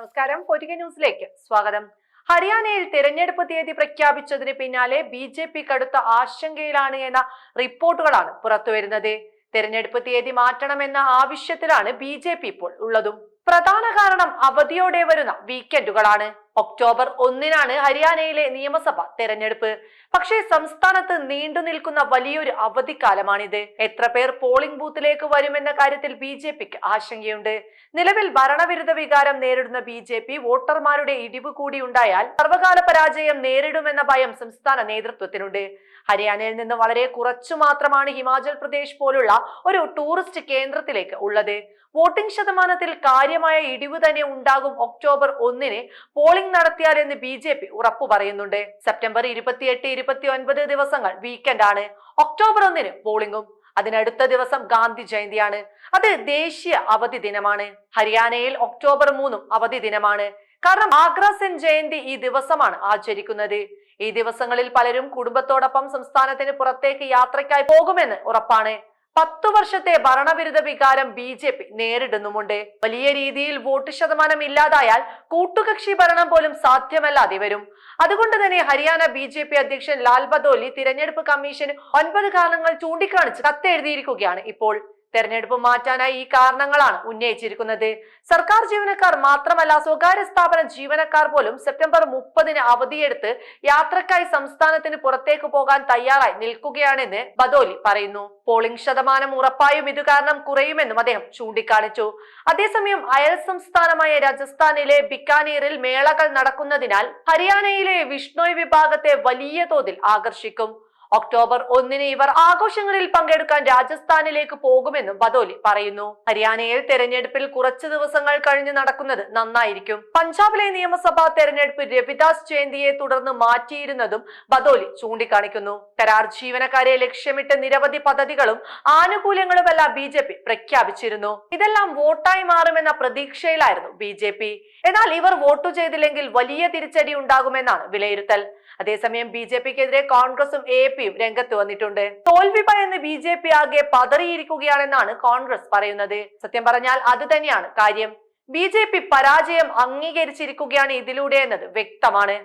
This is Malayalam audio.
നമസ്കാരം. പൊരിക ന്യൂസിലേക്ക് സ്വാഗതം. ഹരിയാനയിൽ തിരഞ്ഞെടുപ്പ് തീയതി പ്രഖ്യാപിച്ചതിന് പിന്നാലെ ബി ജെ പി കടുത്ത ആശങ്കയിലാണ് എന്ന റിപ്പോർട്ടുകളാണ് പുറത്തുവരുന്നത്. തിരഞ്ഞെടുപ്പ് തീയതി മാറ്റണമെന്ന ആവശ്യത്തിലാണ് ബി ജെ പി ഇപ്പോൾ ഉള്ളതും. പ്രധാന കാരണം അവധിയോടെ വരുന്ന വീക്കെൻഡുകളാണ് ഒക്ടോബർ ഒന്നിനാണ് ഹരിയാനയിലെ നിയമസഭ തെരഞ്ഞെടുപ്പ്. പക്ഷേ സംസ്ഥാനത്ത് നീണ്ടു നിൽക്കുന്ന വലിയൊരു അവധിക്കാലമാണിത്. എത്ര പേർ പോളിംഗ് ബൂത്തിലേക്ക് വരുമെന്ന കാര്യത്തിൽ ബി ജെ പിക്ക് ആശങ്കയുണ്ട്. നിലവിൽ ഭരണവിരുദ്ധ വികാരം നേരിടുന്ന ബി ജെ പി വോട്ടർമാരുടെ ഇടിവ് കൂടി ഉണ്ടായാൽ സർവകാല പരാജയം നേരിടുമെന്ന ഭയം സംസ്ഥാന നേതൃത്വത്തിനുണ്ട്. ഹരിയാനയിൽ നിന്ന് വളരെ കുറച്ചു മാത്രമാണ് ഹിമാചൽ പ്രദേശ് പോലുള്ള ഒരു ടൂറിസ്റ്റ് കേന്ദ്രത്തിലേക്ക് ഉള്ളത്. വോട്ടിംഗ് ശതമാനത്തിൽ കാര്യമായ ഇടിവ് തന്നെ ഉണ്ടാകും ഒക്ടോബർ ഒന്നിന്. പോളിംഗ് നടത്തിയാൽ എന്ന് ബി ജെ പി ഉറപ്പു പറയുന്നുണ്ട്. സെപ്റ്റംബർ ഇരുപത്തിയെട്ട് ഇരുപത്തി ഒൻപത് ദിവസങ്ങൾ വീക്കെൻഡ് ആണ് ഒക്ടോബർ ഒന്നിന് പോളിംഗും. അതിനടുത്ത ദിവസം ഗാന്ധി ജയന്തിയാണ്. അത് ദേശീയ അവധി ദിനമാണ്. ഹരിയാനയിൽ ഒക്ടോബർ മൂന്നും അവധി ദിനമാണ്. കാരണം ആഗ്ര സെൻ ജയന്തി ഈ ദിവസമാണ് ആചരിക്കുന്നത്. ഈ ദിവസങ്ങളിൽ പലരും കുടുംബത്തോടൊപ്പം സംസ്ഥാനത്തിന് പുറത്തേക്ക് യാത്രയ്ക്കായി പോകുമെന്ന് ഉറപ്പാണ്. പത്തു വർഷത്തെ ഭരണവിരുദ്ധ വികാരം ബി ജെ പി നേരിടുന്നുമുണ്ട്. വലിയ രീതിയിൽ വോട്ട് ശതമാനം ഇല്ലാതായാൽ കൂട്ടുകക്ഷി ഭരണം പോലും സാധ്യമല്ലാതെ വരും. അതുകൊണ്ട് തന്നെ ഹരിയാന ബി ജെ പി അധ്യക്ഷൻ ലാൽ ബദോലി തിരഞ്ഞെടുപ്പ് കമ്മീഷന് ഒൻപത് കാരണങ്ങൾ ചൂണ്ടിക്കാണിച്ച് കത്തെഴുതിയിരിക്കുകയാണ് ഇപ്പോൾ. തെരഞ്ഞെടുപ്പ് മാറ്റാനായി ഈ കാരണങ്ങളാണ് ഉന്നയിച്ചിരിക്കുന്നത്. സർക്കാർ ജീവനക്കാർ മാത്രമല്ല സ്വകാര്യ സ്ഥാപന ജീവനക്കാർ പോലും സെപ്റ്റംബർ മുപ്പതിന് അവധിയെടുത്ത് യാത്രക്കായി സംസ്ഥാനത്തിന് പുറത്തേക്ക് പോകാൻ തയ്യാറായി നിൽക്കുകയാണെന്ന് ബദോലി പറയുന്നു. പോളിംഗ് ശതമാനം ഉറപ്പായും ഇത് കാരണം കുറയുമെന്നും അദ്ദേഹം ചൂണ്ടിക്കാണിച്ചു. അതേസമയം അയൽ സംസ്ഥാനമായ രാജസ്ഥാനിലെ ബിക്കാനീറിൽ മേളകൾ നടക്കുന്നതിനാൽ ഹരിയാനയിലെ വിഷ്ണോയ് വിഭാഗത്തെ വലിയ തോതിൽ ആകർഷിക്കും. ഒക്ടോബർ ഒന്നിന് ഇവർ ആഘോഷങ്ങളിൽ പങ്കെടുക്കാൻ രാജസ്ഥാനിലേക്ക് പോകുമെന്നും ബദോലി പറയുന്നു. ഹരിയാനയിൽ തെരഞ്ഞെടുപ്പിൽ കുറച്ചു ദിവസങ്ങൾ കഴിഞ്ഞ് നടക്കുന്നത് നന്നായിരിക്കും. പഞ്ചാബിലെ നിയമസഭാ തെരഞ്ഞെടുപ്പ് രവിദാസ് ജയന്തിയെ തുടർന്ന് മാറ്റിയിരുന്നതും ബദോലി ചൂണ്ടിക്കാണിക്കുന്നു. കരാർ ജീവനക്കാരെ ലക്ഷ്യമിട്ട് നിരവധി പദ്ധതികളും ആനുകൂല്യങ്ങളുമെല്ലാം ബി ജെ പി പ്രഖ്യാപിച്ചിരുന്നു. ഇതെല്ലാം വോട്ടായി മാറുമെന്ന പ്രതീക്ഷയിലായിരുന്നു ബി ജെ പി. എന്നാൽ ഇവർ വോട്ടു ചെയ്തില്ലെങ്കിൽ വലിയ തിരിച്ചടി ഉണ്ടാകുമെന്നാണ് വിലയിരുത്തൽ. അതേസമയം ബി ജെ പിക്കെതിരെ കോൺഗ്രസും എ പിയും രംഗത്ത് വന്നിട്ടുണ്ട്. തോൽവി ഭയന്ന് ബി ജെ പി ആകെ പതറിയിരിക്കുകയാണെന്നാണ് കോൺഗ്രസ് പറയുന്നത്. സത്യം പറഞ്ഞാൽ അത് തന്നെയാണ് കാര്യം. ബി ജെ പി പരാജയം അംഗീകരിച്ചിരിക്കുകയാണ് ഇതിലൂടെ എന്നത് വ്യക്തമാണ്.